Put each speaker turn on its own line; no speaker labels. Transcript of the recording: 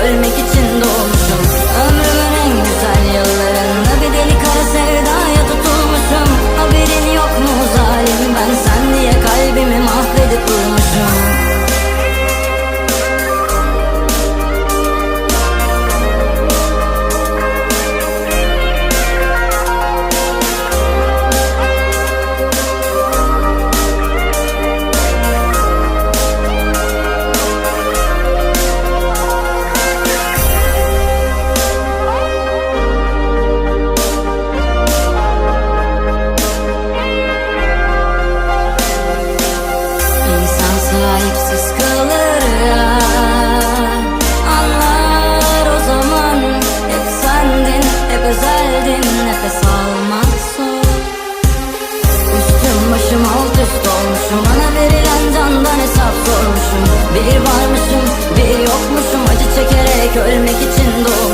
Couldn't make it 陷落